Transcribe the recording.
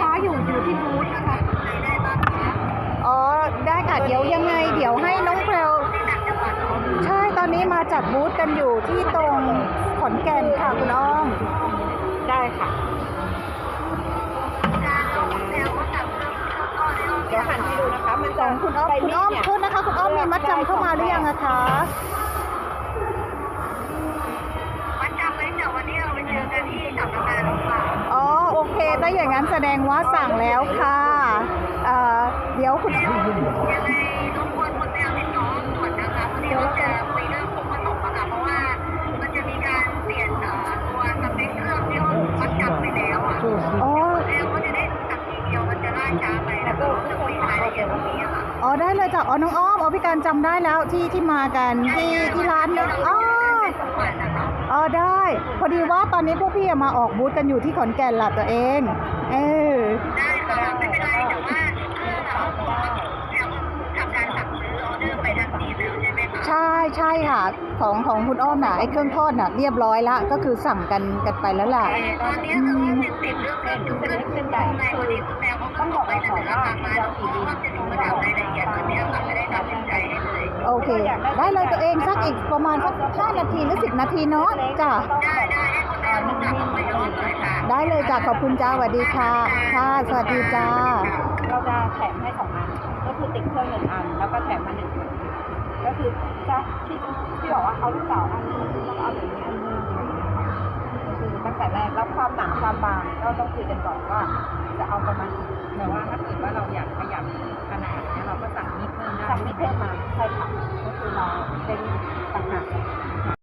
ค้าอยู่อยู่ที่บูธนะคะอ๋อได้ค่ะเดี๋ยวยังไง เดี๋ยวให้น้องแพลใช่ตอนนี้มาจัดบูธกันอยู่ที่ตรงขอนแก่นค่ะคุณอ้อมได้ค่ะเดี๋ยวหันให้ดูนะคะ มันจะคุณอ้อมคุณอ้อมโทษนะคะ คุณอ้อมมีมัดจำเข้ามาหรือยังคะ ถ้าอย่างนั้นแสดงว่าสั่งแล้วค่ะเอ่อเดี๋ยวคุณยังไงรบกวนคนไปเอาติดต่อส่วนนะคะพอดีว่าจะคุยเรื่องของผสมอะค่ะเพราะว่ามันจะมีการเปลี่ยนเอ่อตัวสเปคเครื่องที่มันจำไปแล้วอะอ๋อแล้วก็จะได้จับทีเดียวมันจะล่าช้าไปแล้วก็จะคุยรายละเอียดตรงนี้อะค่ะอ๋อได้เลยจ้ะอ๋อน้องอ้อมอ๋อพี่การจำได้แล้วที่ที่มากันที่ที่ร้านเนอะอ๋อ องวันนะคะอ๋อได้ พอดีว่าตอนนี้พวกพี่อะมาออกบูธกันอยู่ที่ขอนแก่นล่ะตัวเอง เออ ได้ค่ะไม่เป็นไรแต่ว่าคือเราเราทำการสั่งซื้อออเดอร์ไปทันทีแล้วใช่ไหมคะใช่ใช่ค่ะ ของของคุณอ้อมน่ะไอ้เครื่องทอดน่ะเรียบร้อยละก็คือสั่งกันกันไปแล้วล่ะ ตอนนี้คือว่าติดติดเรื่องเรื่องจุดเรื่องขึ้นใหญ่ในวันนี้คุณแมวเขาก็บอกไปเสนอราคามาแล้ว โอเค ได้เลยตัวเองสักอีกประมาณสักห้านาทีหรือสิบนาทีเนาะจ้ะได้ได้ให้คุณแมวรู้จักไปย้อนหน่อยค่ะ ได้เลยจ้ะขอบคุณจ้าสวัสดีค่ะ ค่ะสวัสดีจ้า เราจะแถมให้สองอัน ก็คือติดเครื่องหนึ่งอัน แล้วก็แถมมาหนึ่งอันก็คือจะที่ที่บอกว่าเอาลูกเต๋าอันนึงแล้วก็เอาแบบนี้อันนึงก็คือตั้งแต่แรกแล้วความหนาความบางก็ต้องคุยกันก่อนว่า จะเอาประมาณไหนแต่ว่าถ้าเกิดว่าเราอยากประหยัดขนาดเนี้ยเราก็สั่งนิดเพิ่มได้สั่งนิดเพิ่มมา ใช่ค่ะก็